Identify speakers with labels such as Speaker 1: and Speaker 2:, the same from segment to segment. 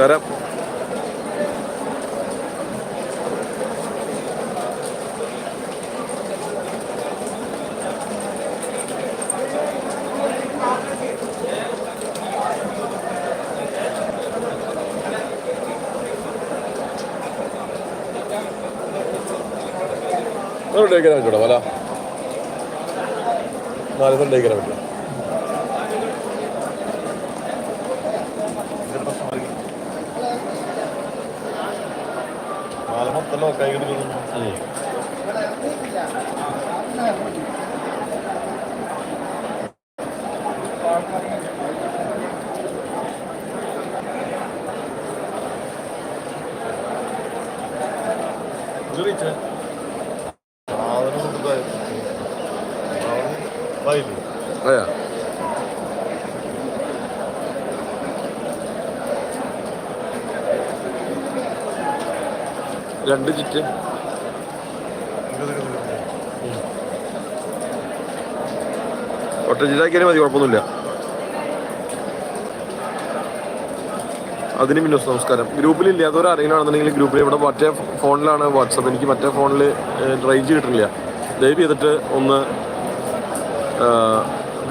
Speaker 1: നമസ്കാരം. ഡേക്കാൻ പറ്റൂടാ വല നാല് ദിവസം ഡേക്കാൻ
Speaker 2: നാളെ
Speaker 1: രണ്ട് ചിറ്റ്. ഒറ്റ ചിറ്റാക്കിയാലും മതി കുഴപ്പമൊന്നുമില്ല. അതിന് മിന്നോസ് നമസ്കാരം. ഗ്രൂപ്പിൽ ഇല്ലാത്തവർ ആരെങ്കിലും ആണെന്നുണ്ടെങ്കിൽ ഗ്രൂപ്പിൽ ഇവിടെ മറ്റേ ഫോണിലാണ് വാട്സപ്പ്. എനിക്ക് മറ്റേ ഫോണിൽ റേഞ്ച് കിട്ടുന്നില്ല ദയവ് ചെയ്തിട്ട് ഒന്ന്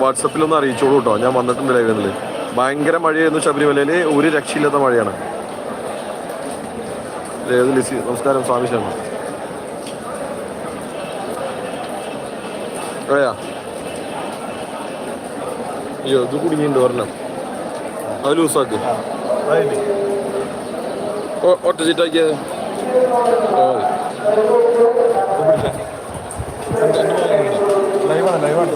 Speaker 1: വാട്സപ്പിലൊന്ന് അറിയിച്ചോളൂ കേട്ടോ ഞാൻ വന്നിട്ടുണ്ട് ലൈവിൽ ഭയങ്കര മഴയായിരുന്നു ശബരിമലയിൽ ഒരു രക്ഷയില്ലാത്ത മഴയാണ്. ഏത് ലിസി? നമസ്കാരം സ്വാമി ശർമ്മ. അതെയാ അയ്യോ ഇത് കുടുങ്ങിയിട്ടുണ്ട് ഒരെണ്ണം. അത് ലൂസാക്ക്. ഒറ്റ ചീറ്റാക്കിയത്
Speaker 2: ലൈവാണ് ലൈവാണ്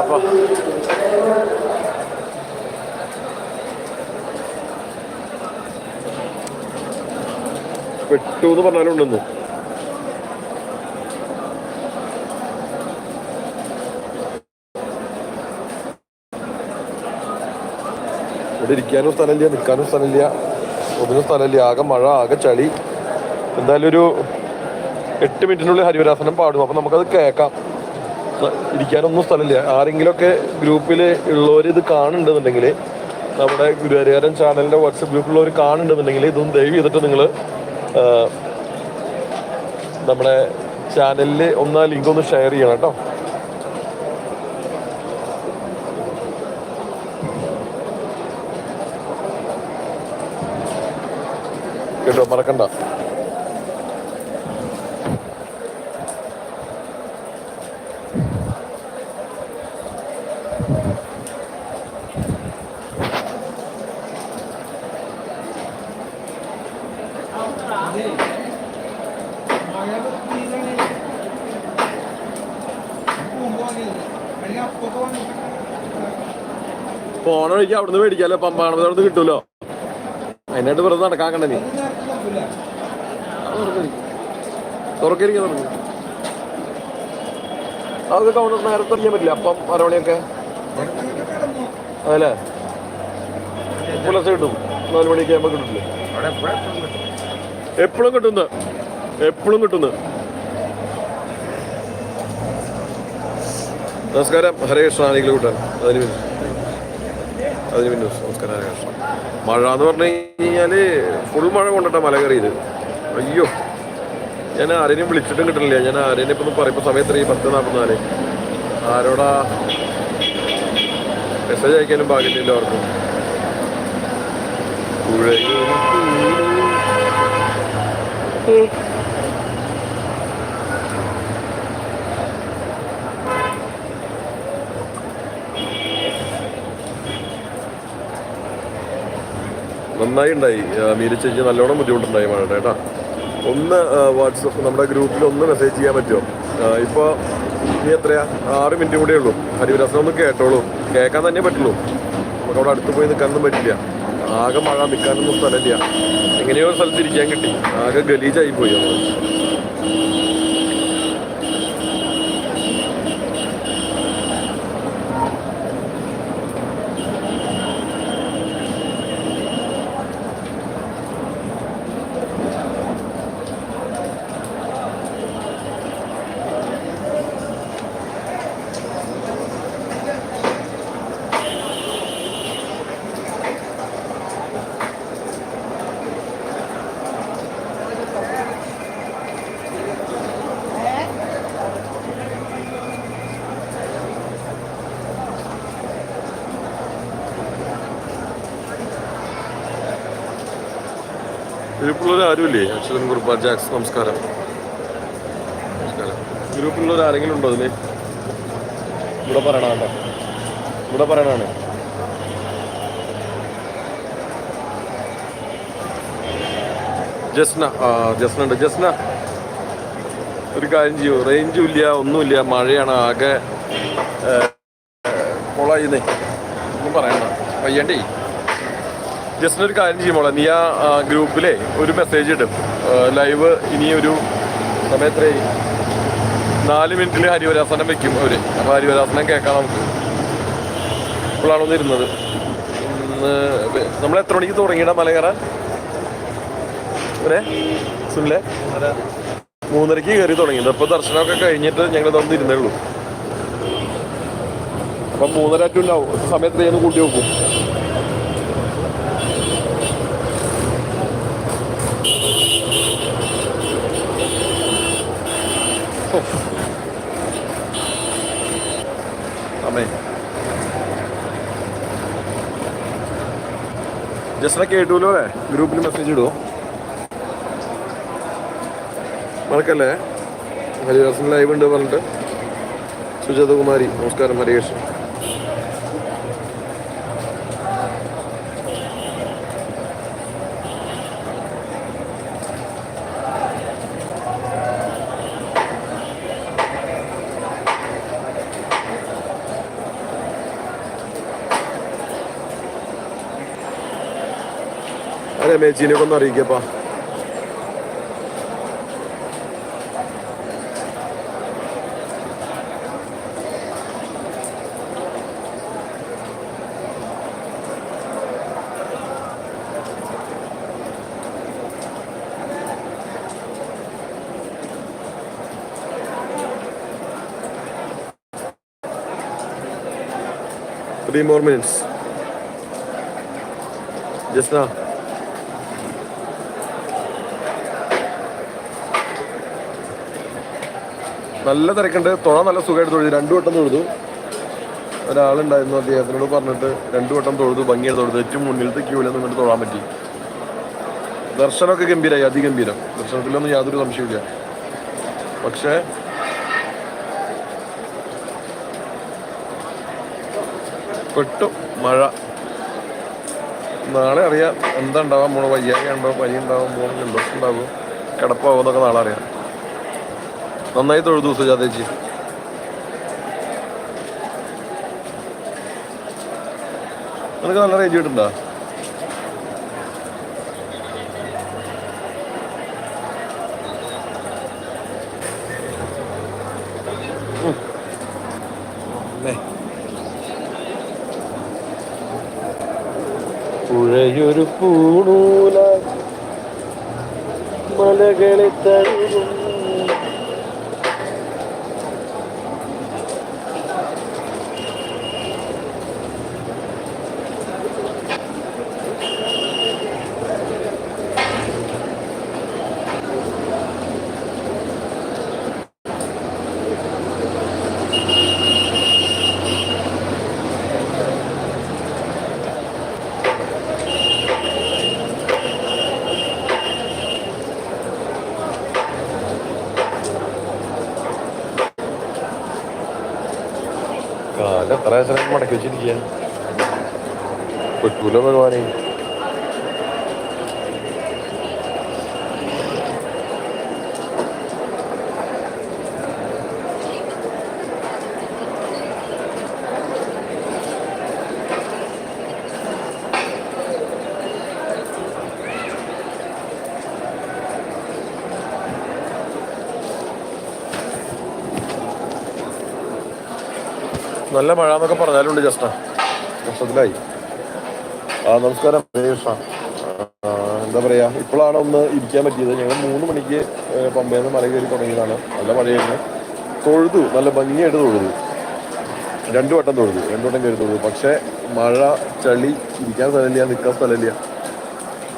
Speaker 1: അപ്പൊ. പെട്ടു എന്ന് പറഞ്ഞാലും ഉണ്ടെന്ന് ഇവിടെ ഇരിക്കാനും സ്ഥലമില്ല നിൽക്കാനും സ്ഥലമില്ല. ഒന്നിനും സ്ഥലമില്ല. ആകെ മഴ ആകെ ചളി. എന്തായാലും ഒരു എട്ട് മിനിറ്റിനുള്ളിൽ ഹരിവരാസനം പാടും. അപ്പം നമുക്കത് കേൾക്കാം. ഇരിക്കാനൊന്നും സ്ഥലമില്ല. ആരെങ്കിലുമൊക്കെ ഗ്രൂപ്പിൽ ഉള്ളവർ ഇത് കാണുന്നുണ്ടെന്നുണ്ടെങ്കിൽ നമ്മുടെ ഗുരുഹരിഹരൻ ചാനലിന്റെ വാട്സപ്പ് ഗ്രൂപ്പിലുള്ളവർ കാണുന്നുണ്ടെന്നുണ്ടെങ്കിൽ ഇതൊന്നും ദയവ് ചെയ്തിട്ട് നിങ്ങൾ നമ്മുടെ ചാനലിൽ ഒന്ന് ലിങ്ക് ഒന്ന് ഷെയർ ചെയ്യണം കേട്ടോ. കേട്ടോ മറക്കണ്ട. വഴിക്ക് അവിടുന്ന് മേടിക്കാലോ പമ്പാണത് അവിടുന്ന് കിട്ടുമല്ലോ അതിനായിട്ട് വെറുതെ നടക്കാക്കണ്ട നീ. തുറക്കരിക്ക തുറന്നു അതൊക്കെ നേരത്തെ അറിയാൻ പറ്റില്ല അപ്പം അരമണിയൊക്കെ. അതല്ലേ? പുലർച്ചെ കിട്ടും നാല് മണിയൊക്കെ ആകുമ്പോൾ കിട്ടില്ലേ എപ്പോഴും കിട്ടുന്ന? എപ്പോഴും കിട്ടുന്ന? നമസ്കാരം. ഹരേ കൃഷ്ണ ആണെങ്കിലും കൂട്ടാൻ അതിന് പിന്നെ അതിന് പിന്നെ നമസ്കാരം മഴ എന്ന് പറഞ്ഞു കഴിഞ്ഞാൽ ഫുൾ മഴ കൊണ്ടിട്ട മല കയറിയത്. അയ്യോ. ഞാൻ ആരെയും വിളിച്ചിട്ടും കിട്ടണില്ല ഞാൻ ആരെയും ഇപ്പം പറയുമ്പോൾ സമയത്ത് ഈ പത്ത് നാൽപ്പത്തിനാല് ആരോടാ മെസ്സേജ് അയക്കാനും ഭാഗ്യമില്ല അവർക്ക് പുഴയും നന്നായി ഉണ്ടായി മീര നല്ലോണം ബുദ്ധിമുട്ടുണ്ടായി മഴയുടെ കേട്ടാ. ഒന്ന് വാട്സപ്പ് നമ്മുടെ ഗ്രൂപ്പിൽ ഒന്ന് മെസ്സേജ് ചെയ്യാൻ പറ്റുമോ? ഇപ്പോൾ ഇനി എത്രയാ? ആറ് മിനിറ്റ് കൂടെ ഉള്ളൂ. ഹരിവിലാസം ഒന്ന് കേട്ടോളൂ. കേൾക്കാൻ തന്നെ പറ്റുള്ളൂ. നമുക്ക് അവിടെ അടുത്ത് പോയി നിൽക്കാനൊന്നും പറ്റില്ല. ആകെ മഴ നിൽക്കാനൊന്നും സ്ഥലമില്ല. എങ്ങനെയോ ഒരു സ്ഥലത്ത് ഇരിക്കാൻ കിട്ടി. ആകെ ഗലീജായി പോയി നമ്മൾ ആരുമില്ലേ? അക്ഷരൻ കുറുപ്പ ജാക്സ് നമസ്കാരം. നമസ്കാരം. ഗ്രൂപ്പിലുള്ളവർ ആരെങ്കിലും ഉണ്ടോ അതിൽ ഇവിടെ പറയണ ഇവിടെ പറയണാണ് ജസ്ന ജസ്ന ഉണ്ട് ജസ്ന ഒരു കാര്യം ചെയ്യൂ. റേഞ്ചും ഇല്ല ഒന്നുമില്ല. മഴയാണ് ആകെ കൊളായിന്നേ. ഒന്നും പറയണ്ട. വയ്യണ്ടേ. ജസ്റ്റ് ഒരു കാര്യം ചെയ്യുമ്പോൾ നീ ആ ഗ്രൂപ്പിലെ ഒരു മെസ്സേജ് ഇടും. ലൈവ് ഇനി ഒരു സമയത്രേ നാല് മിനിറ്റിൽ ഹരിവരാസനം വെക്കും അവർ. അപ്പോൾ ഹരിവരാസനം കേൾക്കാം നമുക്ക്. ഇപ്പോഴാണ് ഒന്ന് ഇരുന്നത്? നമ്മൾ എത്ര മണിക്ക് തുടങ്ങിയിടാം മല കയറാൻ അല്ലേ സുനിലെ? മൂന്നരയ്ക്ക് കയറി തുടങ്ങിയത്. അപ്പോൾ ദർശനമൊക്കെ കഴിഞ്ഞിട്ട് ഞങ്ങൾ ഇതൊന്നും ഇരുന്നേ ഉള്ളൂ. അപ്പം മൂന്നര ടു ഉണ്ടാവും സമയത്ത് ഞാൻ കൂട്ടി നോക്കും. അമ്മേ ജസ്റ്റിനെ കേട്ടുല്ലോ അല്ലേ? ഗ്രൂപ്പിൽ മെസ്സേജ് ഇടുമോ മറക്കല്ലേ? ഹരിദാസിന് ലൈവ് ഉണ്ട് പറഞ്ഞിട്ട്. സുജാത കുമാരി നമസ്കാരം ഹരികേഷ്. അതെ മേച്ചീനെ ഒന്ന് അറിയിക്കപ്പാ Three more minutes. Just now. നല്ല തിരക്കുണ്ട്. തുഴ നല്ല സുഖമായിട്ട് തൊഴുതു. രണ്ടു വട്ടം തൊഴുതു. ഒരാളുണ്ടായിരുന്നു അദ്ദേഹത്തിനോട് പറഞ്ഞിട്ട് രണ്ടു വട്ടം തൊഴുതു ഭംഗിയായിട്ട് തൊഴുതു. ഏറ്റവും മുന്നിലത്തെ ക്യൂവിൽ നിന്നിട്ട് തൊഴാൻ പറ്റി. ദർശനമൊക്കെ ഗംഭീരമായി അതിഗംഭീരം. ദർശനത്തിലൊന്നും യാതൊരു സംശയമില്ല പക്ഷേ പെട്ടു മഴ. നാളെ അറിയാം എന്താ ഉണ്ടാവാൻ പോണോ വയ്യാതെ ഉണ്ടോ? പനി ഉണ്ടാവാൻ പോകണം ജലദോഷം ഉണ്ടാവും? കിടപ്പാവുന്നൊക്കെ നാളെ അറിയാം. നന്നായി തൊഴുതു സുജാതേജി നിനക്ക് നല്ല റേഞ്ച് കിട്ടുണ്ടോ പുഴയൊരു പൂണൂല മലകളെ തഴുകും കാലം എത്ര ദിവസം മടക്കി വെച്ചിരിക്കുക പെട്ടൂല ഭഗവാനെ നല്ല മഴ എന്നൊക്കെ പറഞ്ഞാലുണ്ട് ജസ്റ്റ. കഷ്ടത്തിലായി ആ നമസ്കാരം. എന്താ പറയാ ഇപ്പോഴാണ് ഒന്ന് ഇരിക്കാൻ പറ്റിയത്. ഞങ്ങൾ മൂന്ന് മണിക്ക് പമ്പയിൽ നിന്ന് മല കയറി തുടങ്ങിയതാണ്. നല്ല മഴയായിരുന്നു. തൊഴുതു നല്ല ഭംഗിയായിട്ട് തൊഴുതു. രണ്ടു വട്ടം തൊഴുതു രണ്ടു വട്ടം കയറി തൊഴുതു. പക്ഷേ മഴ ചളി ഇരിക്കാൻ സ്ഥലമില്ല നിൽക്കാൻ സ്ഥലമില്ല.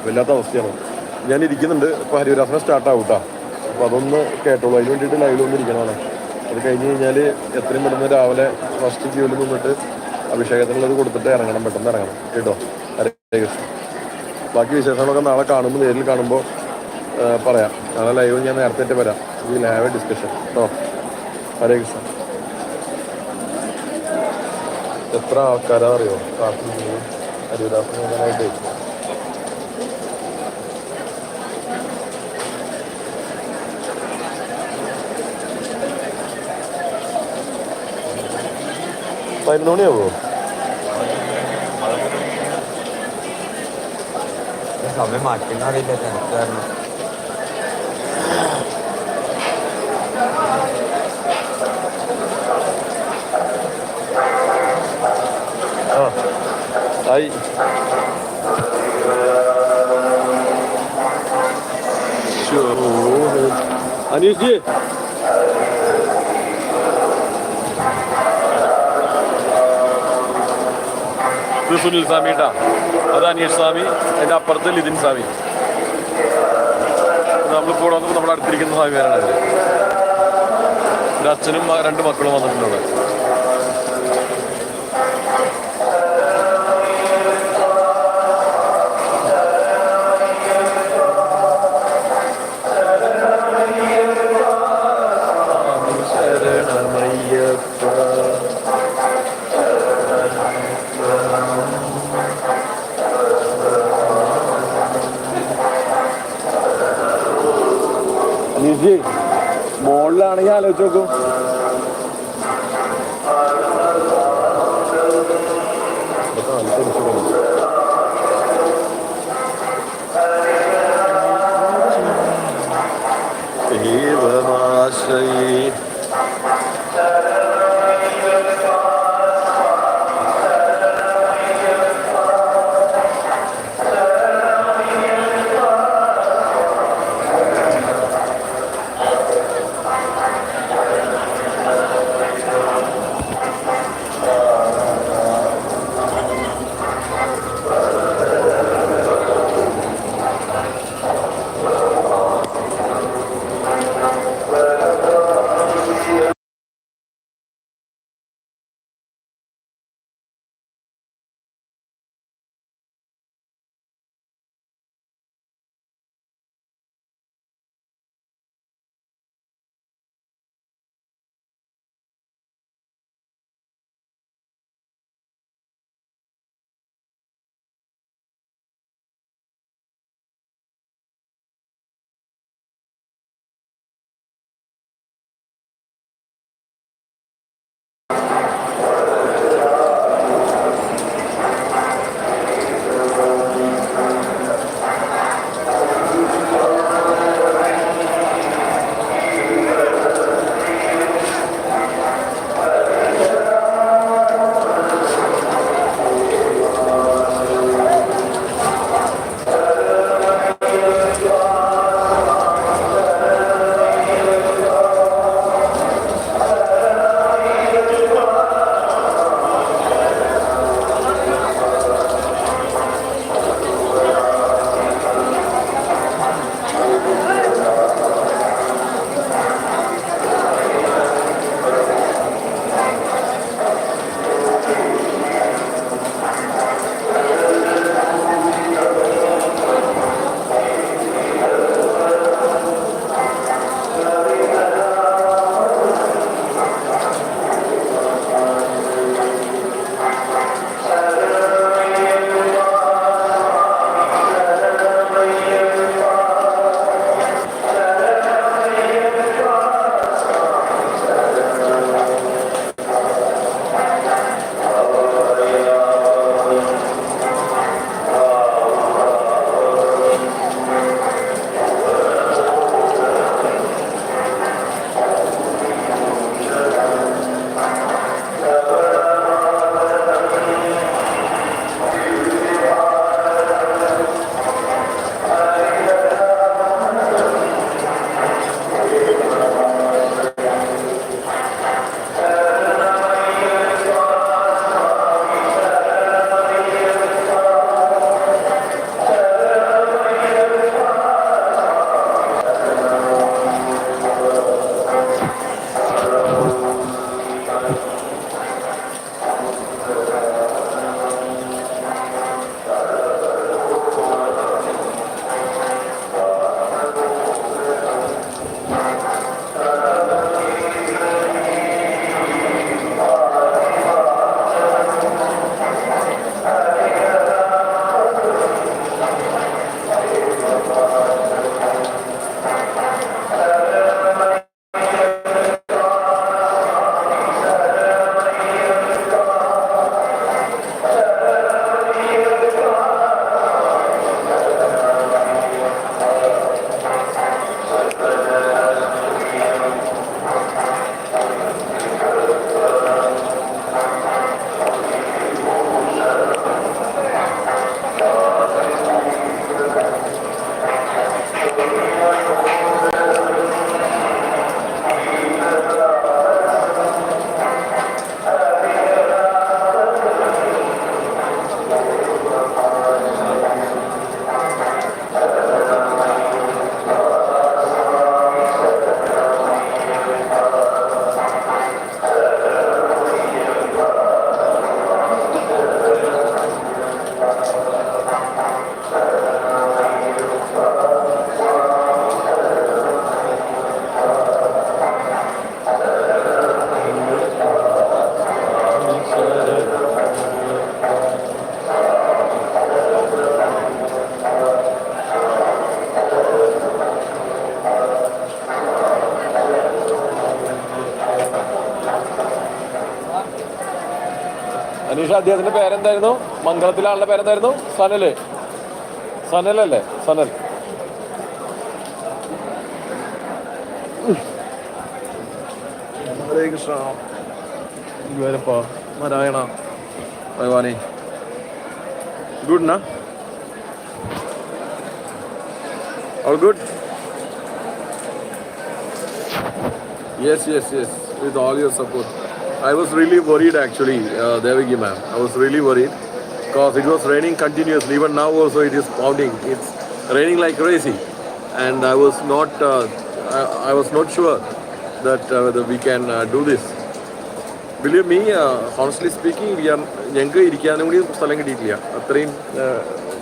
Speaker 1: വല്ലാത്ത അവസ്ഥയാണ്. ഞാൻ ഇരിക്കുന്നുണ്ട്. ഇപ്പൊ ഹരിവരാസനം സ്റ്റാർട്ടാവും കേട്ടോ അപ്പൊ അതൊന്ന് കേട്ടോളൂ. അതിന് വേണ്ടിയിട്ട് ലൈവിൽ ഒന്ന് ഇരിക്കണമാണ് അത് കഴിഞ്ഞ് കഴിഞ്ഞാൽ എത്രയും പെട്ടെന്ന് രാവിലെ ഫസ്റ്റ് ക്യൂവിൽ നിന്നിട്ട് അഭിഷേകത്തിനുള്ളത് കൊടുത്തിട്ട് ഇറങ്ങണം പെട്ടെന്ന് ഇറങ്ങണം കേട്ടോ? ഹരേ കൃഷ്ണ. ബാക്കി വിശേഷങ്ങളൊക്കെ നാളെ കാണുമ്പോൾ നേരിൽ കാണുമ്പോൾ പറയാം. നാളെ ലൈവ് ഞാൻ നേരത്തെ വരാം. ഹാവ് എ ഡിസ്കഷൻ കേട്ടോ ഹരേ കൃഷ്ണ. എത്ര ആൾക്കാരാ അറിയോ? കാത്തിരിക്കുന്നത് ഹരിദാസൻ പതിനൊന്ന് മണിയാവോ
Speaker 3: സമയം മാറ്റുന്ന അറിയില്ല തിരക്ക് കാരണം
Speaker 1: ആ ആയി അനീഷ് സുനിൽ സ്വാമി കേട്ടാ അത് അനീഷ് സ്വാമി എന്റെ അപ്പുറത്ത് ലിതിൻ സ്വാമി. നമ്മളിപ്പോൾ ഇവിടെ വന്നപ്പോൾ അടുത്തിരിക്കുന്ന അച്ഛനും രണ്ട് മക്കളും വന്നിട്ടുണ്ട് സുരേഷ് അദ്ദേഹത്തിന്റെ പേരെന്തായിരുന്നു? മംഗളത്തിലെ ആളുടെ പേരെന്തായിരുന്നു? സനൽ. സനലല്ലേ? സനൽ. ഹരേ കൃഷ്ണ ഭഗവാനെ. Good all good yes yes yes with all your support. I was really worried actually uh, devagi ma'am i was really worried because it was raining continuously even now also it is pounding it's raining like crazy and i was not uh, I, I was not sure that uh, whether we can uh, do this believe me honestly speaking, we are ഞങ്ങൾക്ക് ഇരിക്കാനും കൂടി സ്ഥലം കിട്ടിയിട്ടില്ല അത്രയും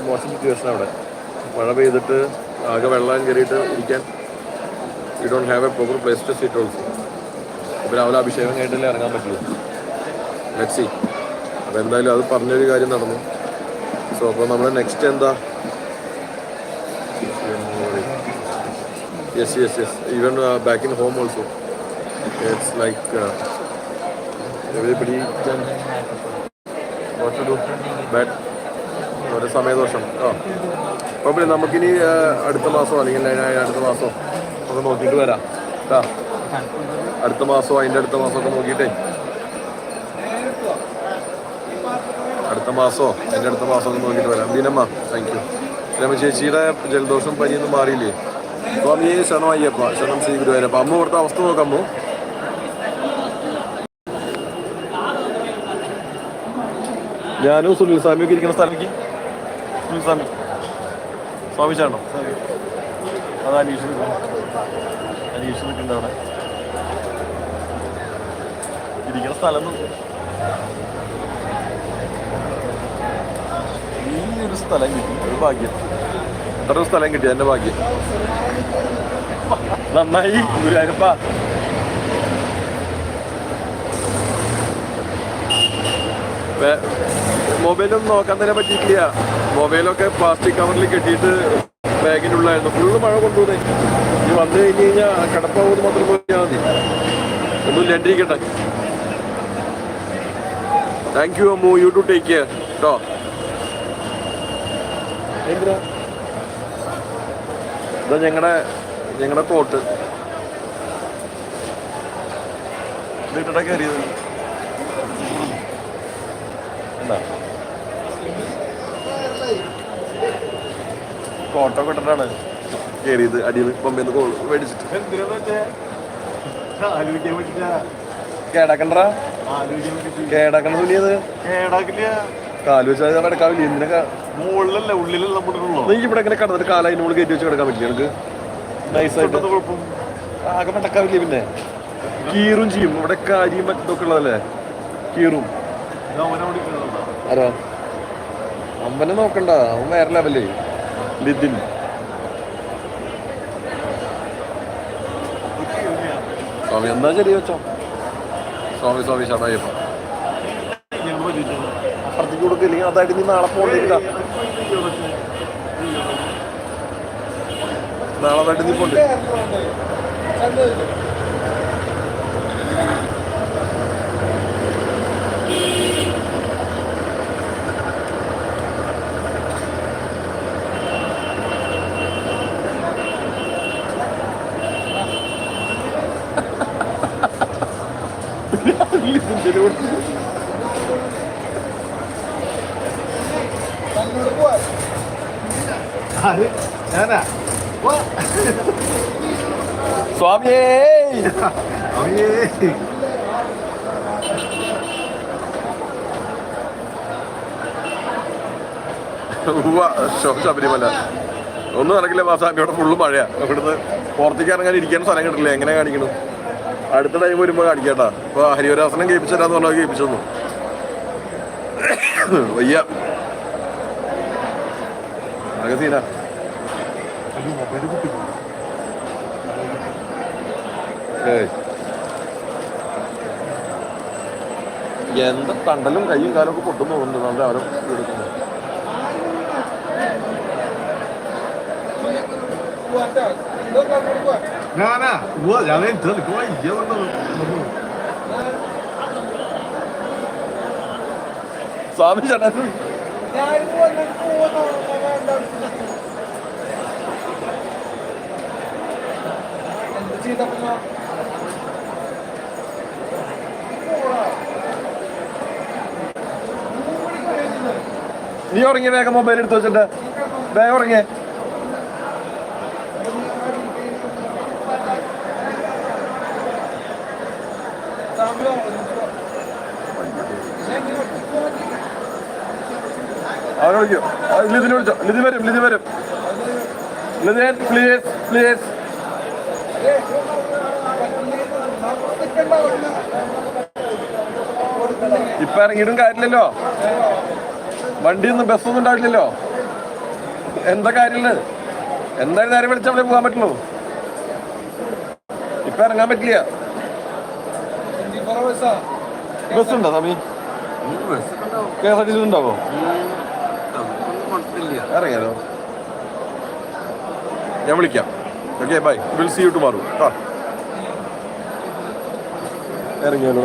Speaker 1: മോശം situation അവിടെ മഴ പെയ്തിട്ട് ആകെ വെള്ളം കയറിയിട്ട് ഇരിക്കാൻ you don't have a proper place to sit also അപ്പോൾ രാവിലെ അഭിഷേകം കഴിഞ്ഞിട്ടല്ലേ ഇറങ്ങാൻ പറ്റുള്ളൂ. നെക്സി അപ്പം എന്തായാലും അത് പറഞ്ഞൊരു കാര്യം നടന്നു. സോ അപ്പോൾ നമ്മൾ നെക്സ്റ്റ് എന്താ? Yes yes yes even back in home also it's like സമയദോഷം. ആ. കുഴപ്പമില്ല നമുക്കിനി ആ, അടുത്ത മാസമോ അല്ലെങ്കിൽ അടുത്ത മാസമോ ഒന്ന് നോക്കിയിട്ട് വരാം. കേട്ടാ അടുത്ത മാസമോ അതിന്റെ അടുത്ത മാസമൊക്കെ നോക്കിയിട്ടേ. അടുത്ത മാസമോ? അതിന്റെ അടുത്ത മാസമൊക്കെ നോക്കിയിട്ട് വരാം. ബീനമ്മ താങ്ക് യു രമ ചേച്ചിയുടെ ജലദോഷം പനിയൊന്നും മാറിയില്ലേ? സ്വാമിയെ ശരണം അയ്യപ്പ ശരണം ശ്രീ ഗുരുവായൂരപ്പ. അമ്മ കൊടുത്ത അവസ്ഥ നോക്കാം അമ്മു. ഞാനും സുനിൽ സ്വാമിയൊക്കെ ഇരിക്കുന്ന സ്ഥലത്തേക്ക്. സുനിൽ സ്വാമി. സ്വാമി ചേട്ടനോ അത് അനീഷ് അനീഷ് നിൽക്കുന്നുണ്ട് അവിടെ. ഇരിക്കുന്ന സ്ഥലം. ഈ ഒരു സ്ഥലം കിട്ടി. ഒരു ഭാഗ്യം. ഒരു സ്ഥലം കിട്ടി എന്റെ ഭാഗ്യം. നന്നായി ഗുരുവായൂരപ്പ. മൊബൈലും നോക്കാൻ തന്നെ പറ്റിയിട്ടില്ല. മൊബൈലൊക്കെ പ്ലാസ്റ്റിക് കവറിൽ കെട്ടിയിട്ട് ബാഗിനുള്ളായിരുന്നു ഫുള്ള് മഴ കൊണ്ടുപോയി. ഇനി വന്നു കഴിഞ്ഞ് കഴിഞ്ഞാൽ കടപ്പാവുന്നത് മാത്രം പോയാൽ മതി. ഒന്നും ഇല്ലാണ്ടിരിക്കട്ടെ. Thank you Ammu you to take care കേട്ടോ ഇതാ ഞങ്ങളുടെ ഞങ്ങളുടെ തോട്ട്. വീട്ടിടെ കയറിയത് എന്താ കോട്ടോ കൊട്ടിട്ടാണ് കയറിയത് അടിയിൽ ബൊമ്പേന്ന് നിന്ന് മേടിച്ചിട്ട്. കേടാക്കണ്ടടാ? കേടാക്കണ തുണിയത് കാൽ വെച്ചാൽ കിടക്കാവില്ല എന്തിനൊക്കെ?
Speaker 2: മുകളിലല്ല ഉള്ളിലല്ല
Speaker 1: നീ ഇവിടെ ഇങ്ങനെ കിടന്നിട്ട് കാല അതിന് മുകളിൽ കയറ്റി വെച്ച് കിടക്കാൻ പറ്റില്ല എനിക്ക് നൈസായിട്ട് ആകെ മടക്കാവില്ലേ പിന്നെ. കീറും ചെയ്യും. ഇവിടെ കാര്യം മറ്റൊക്കെ ഉള്ളതല്ലേ? കീറും. ആരാ? അമ്പനെ നോക്കണ്ട. അവൻ വേറെ ലെവലേ ലിതിൻ. എന്നാ ശരി വെച്ചോ? സ്വാമി സ്വാമി ശരണയ്യപ്പ നാളെ പോകേണ്ടില്ല നാളെ നീ പോണ്ട് ശോ- ശബരിമല. ഒന്നും നടക്കില്ല മാസം അവിടെ ഫുള്ള് മഴയാ. ഇവിടുന്ന് പുറത്തേക്ക് ഇറങ്ങാൻ ഇരിക്കാൻ സ്ഥലം കിട്ടില്ല. എങ്ങനെ കാണിക്കണു അടുത്ത ടൈം വരുമ്പോൾ കാണിക്കട്ടാ. ഇപ്പൊ ഹരിവരാസനം കേൾപ്പിച്ചു തരാന്ന് പറഞ്ഞാൽ കേൾപ്പിച്ചു വയ്യ എന്താ തണ്ടലും കയ്യും കാലും ഒക്കെ പൊട്ടുന്നു തോന്നുന്നുണ്ട് നമ്മുടെ അവരെ എടുക്കുന്നു
Speaker 2: ഞാനാ ഉവ്വ ഞാൻ തെളിക്കുമ്പോ അയ്യ വന്നത്
Speaker 1: സ്വാമി ചേട്ടൻ നീ ഉറങ്ങിയ വേഗം മൊബൈൽ എടുത്ത് വെച്ചിട്ട്. വേഗം ഉറങ്ങിയേ അവനെ വിളിക്കൂ ആ, ലിതിനെ വിളിച്ചോ. ലിതി വരും ലിതി വരും. ലിതിൻ പ്ലീസ് പ്ലീസ് ഇപ്പൊ ഇറങ്ങിയിട്ടും കാര്യമില്ലല്ലോ. വണ്ടിയൊന്നും ബസ്സൊന്നും ഉണ്ടാവില്ലല്ലോ. എന്താ കാര്യമുള്ളത്? എന്തായാലും നേരെ വിളിച്ചാൽ അവിടെ പോകാൻ പറ്റുള്ളൂ. ഇപ്പൊ ഇറങ്ങാൻ പറ്റില്ല. ബസ് ഉണ്ടോ സമി K S R T C ഉണ്ടാവോ? ഇറങ്ങിയാലോ? ഞാൻ വിളിക്കാം. Okay bye will see you tomorrow ഇറങ്ങിയാലോ?